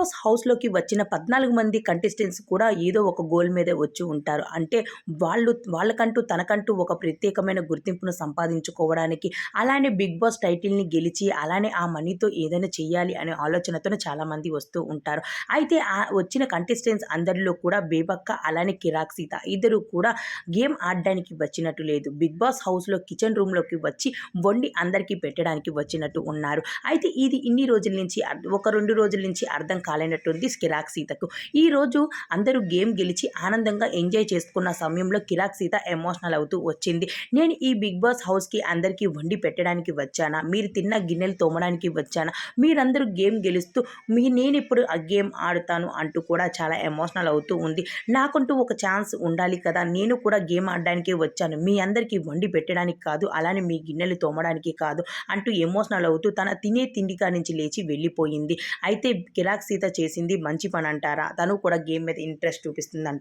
Boss హౌస్లోకి వచ్చిన పద్నాలుగు మంది కంటెస్టెంట్స్ కూడా ఏదో ఒక గోల్ మీదే వచ్చి ఉంటారు. అంటే వాళ్ళు వాళ్ళకంటూ తనకంటూ ఒక ప్రత్యేకమైన గుర్తింపును సంపాదించుకోవడానికి అలానే బిగ్ బాస్ టైటిల్ని గెలిచి అలానే ఆ మనీతో ఏదైనా చేయాలి అనే ఆలోచనతో చాలామంది వస్తూ ఉంటారు. అయితే ఆ వచ్చిన కంటెస్టెంట్స్ అందరిలో కూడా బేబక్క అలానే కిరాక్ సీత ఇద్దరు కూడా గేమ్ ఆడడానికి వచ్చినట్టు లేదు. బిగ్ బాస్ హౌస్లో కిచెన్ రూమ్లోకి వచ్చి వండి అందరికీ పెట్టడానికి వచ్చినట్టు ఉన్నారు. అయితే ఇది ఇన్ని రోజుల నుంచి అర్థ- ఒక రెండు రోజుల నుంచి అర్థం కాలేనట్టుంది కిరాక్ సీతకు. ఈ రోజు అందరూ గేమ్ గెలిచి ఆనందంగా ఎంజాయ్ చేసుకున్న సమయంలో కిరాక్ సీత ఎమోషనల్ అవుతూ వచ్చింది. నేను ఈ బిగ్ బాస్ హౌస్కి అందరికీ వండి పెట్టడానికి వచ్చానా? మీరు తిన్న గిన్నెలు తోమడానికి వచ్చానా? మీరందరూ గేమ్ గెలుస్తూ మీ నేను ఇప్పుడు ఆ గేమ్ ఆడుతాను అంటూ కూడా చాలా ఎమోషనల్ అవుతూ ఉంది. నాకంటూ ఒక ఛాన్స్ ఉండాలి కదా నేను కూడా గేమ్ ఆడడానికి వచ్చాను. మీ అందరికీ వండి పెట్టడానికి కాదు అలానే మీ గిన్నెలు తోమడానికి కాదు అంటూ ఎమోషనల్ అవుతూ తన తినే తిండికా నుంచి లేచి వెళ్ళిపోయింది. అయితే కిరాక్ సీత చేసింది మంచి పని అంటారా తను కూడా గేమ్ మీద ఇంట్రెస్ట్ చూపిస్తుందంట.